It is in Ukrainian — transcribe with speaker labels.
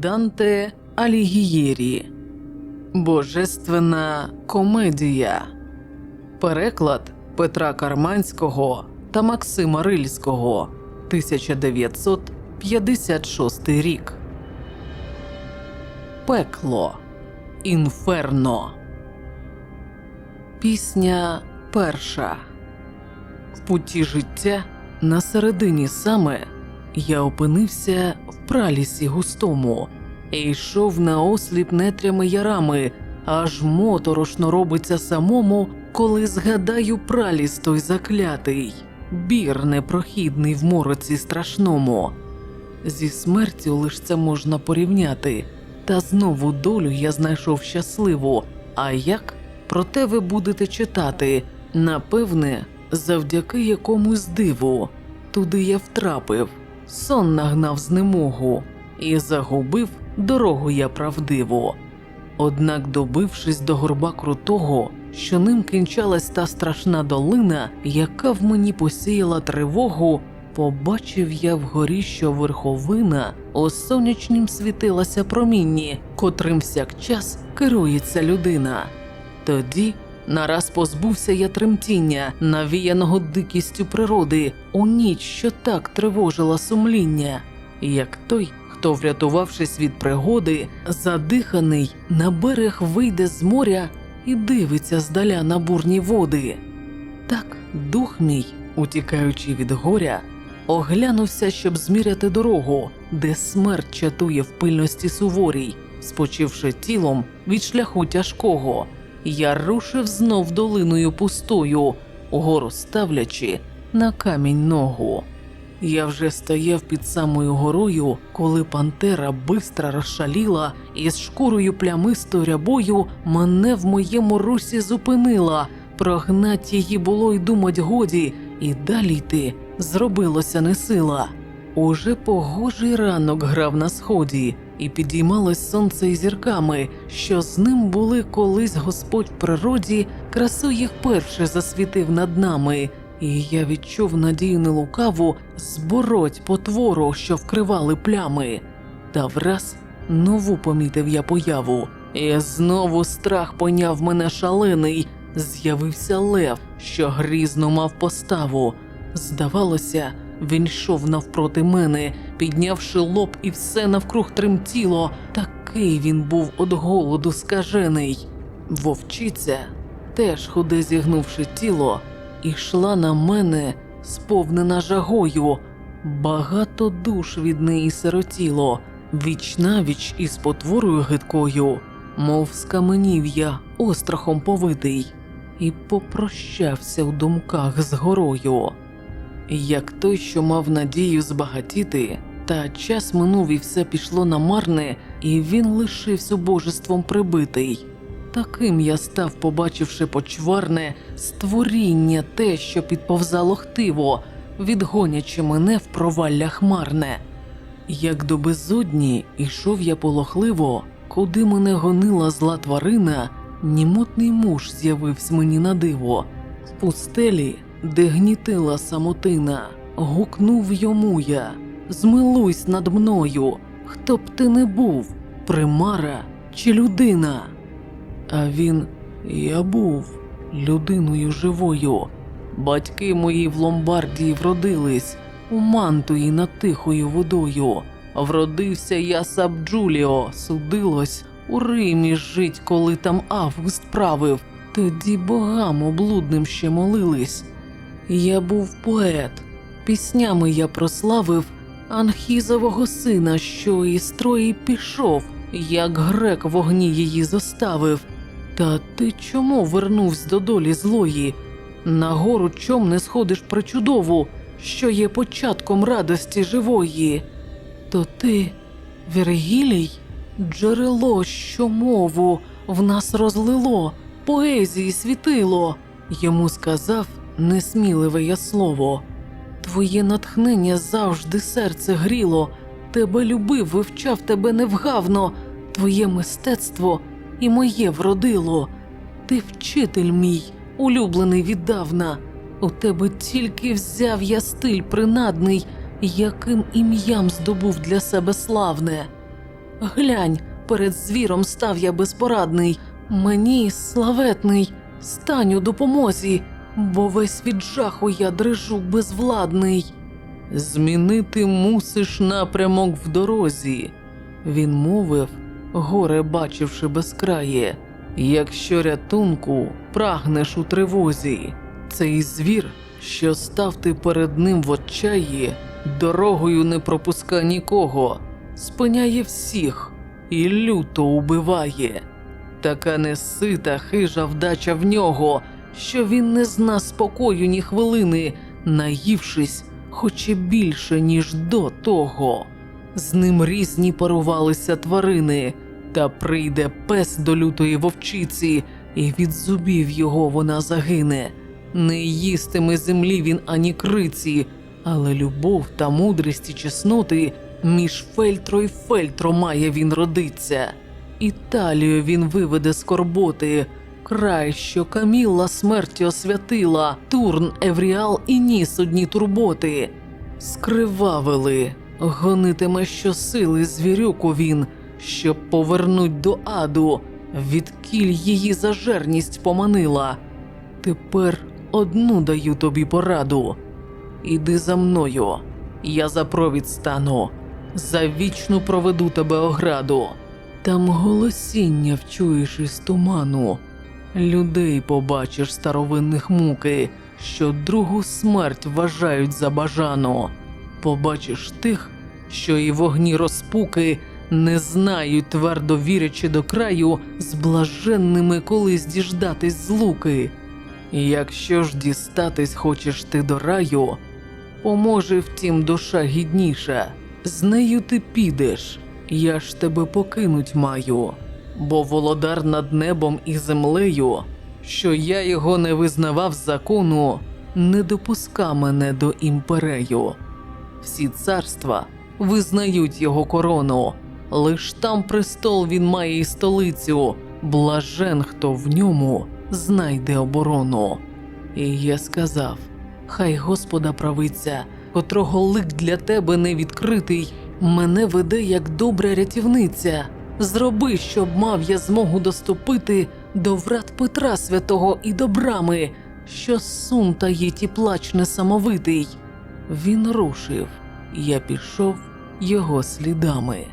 Speaker 1: Данте Алігієрі Божественна комедія. Переклад Петра Карманського та Максима Рильського 1956 рік. Пекло. Інферно. Пісня перша. В путі життя на середині саме я опинився в пралісі густому і йшов на осліп нетрями ярами, аж моторошно робиться самому, коли згадаю праліс той заклятий, бір непрохідний в мороці страшному. Зі смертю лиш це можна порівняти, та знову долю я знайшов щасливу. А як? Проте ви будете читати, напевне, завдяки якомусь диву. Туди я втрапив, сон нагнав знемогу і загубив дорогу я правдиву. Однак, добившись до горба крутого, що ним кінчалась та страшна долина, яка в мені посіяла тривогу, побачив я вгорі, що верховина у сонячнім світилася промінні, котрим всякчас керується людина. Тоді нараз позбувся я тремтіння, навіяного дикістю природи, у ніч, що так тривожила сумління, як той, хто, врятувавшись від пригоди, задиханий на берег вийде з моря і дивиться здаля на бурні води. Так дух мій, утікаючи від горя, оглянувся, щоб зміряти дорогу, де смерть чатує в пильності суворій, спочивши тілом від шляху тяжкого. Я рушив знов долиною пустою, угору ставлячи на камінь ногу. Я вже стояв під самою горою, коли пантера бистра розшаліла і з шкурою плямистою рябою мене в моєму русі зупинила. Прогнать її було й думать годі, і далі йти зробилося не сила. Уже погожий ранок грав на сході, і підіймалось сонце із зірками, що з ним були колись Господь природі, красу їх перше засвітив над нами. І я відчув надію нелукаву збороть потвору, що вкривали плями. Та враз нову помітив я появу, і знову страх поняв мене шалений. З'явився лев, що грізно мав поставу. Здавалося, він йшов навпроти мене, піднявши лоб і все навкруг тремтіло. Такий він був од голоду скажений. Вовчиця, теж худе зігнувши тіло, ішла на мене, сповнена жагою. Багато душ від неї сиротіло, віч навіч із потворою гидкою, мов скаменів я острахом повитий, і попрощався в думках з горою. Як той, що мав надію збагатіти, та час минув і все пішло на марне, і він лишився божеством прибитий. Таким я став, побачивши почварне створіння, те, що підповзало хтиво, відгонячи мене в провалля хмарне. Як до безодні ішов я полохливо, куди мене гонила зла тварина, німотний муж з'явився мені на диво. В пустелі, де гнітила самотина, гукнув йому я Змилуйсь над мною, хто б ти не був, примара чи людина. А він я був людиною живою. Батьки мої в Ломбардії вродились у мантуї над тихою водою. Вродився я саб Джуліо, судилось у Римі жить, коли там Август правив. Тоді богам облудним ще молились. Я був поет, піснями я прославив Анхізового сина, що із трої пішов, як грек в огні її зоставив. Та ти чому вернувся до долі злої? Нагору чом не сходиш причудову, що є початком радості живої? То ти, Вергілій, джерело, що мову в нас розлило, поезії світило. Йому сказав несміливе я слово. Твоє натхнення завжди серце гріло, тебе любив, вивчав тебе невгавно, твоє мистецтво і моє вродило. Ти вчитель мій, улюблений віддавна. У тебе тільки взяв я стиль принадний, яким ім'ям здобув для себе славне. Глянь, перед звіром став я безпорадний. Мені, славетний, стань у допомозі, бо весь від жаху я дрижу безвладний. Змінити мусиш напрямок в дорозі, він мовив, горе бачивши безкрає. Якщо рятунку прагнеш у тривозі, цей звір, що став ти перед ним в отчаї, дорогою не пропуска нікого, спиняє всіх і люто убиває. Така несита хижа вдача в нього, що він не зна спокою ні хвилини, наївшись, хоче більше, ніж до того. З ним різні парувалися тварини, та прийде пес до лютої вовчиці, і від зубів його вона загине. Не їстиме землі він ані криці, але любов та мудрість і чесноти між фельтро й фельтро має він родиться. Італію він виведе скорботи, край, що Камілла смерті освятила, Турн, Евріал і ніс одні турботи. Скривавили, гонитиме щосили звірюку він, щоб повернуть до аду, відкіль її зажерність поманила. Тепер одну даю тобі пораду. Іди за мною, я за провід стану, за вічну проведу тебе ограду. Там голосіння вчуєш із туману, людей побачиш старовинних муки, що другу смерть вважають за бажану. Побачиш тих, що і вогні розпуки не знають, твердо вірячи до краю, з блаженними колись діждатись злуки. Якщо ж дістатись хочеш ти до раю, поможе втім душа гідніша, з нею ти підеш, я ж тебе покинуть маю, бо володар над небом і землею, що я його не визнавав закону, не допуска мене до імперею. Всі царства визнають його корону, лиш там престол він має і столицю, блажен, хто в ньому знайде оборону. І я сказав: Хай Господа правиця, котрого лик для тебе не відкритий, мене веде як добра рятівниця. Зроби, щоб мав я змогу доступити до врат Петра Святого і до брами, що сум таїть і плач несамовитий. Він рушив, я пішов його слідами.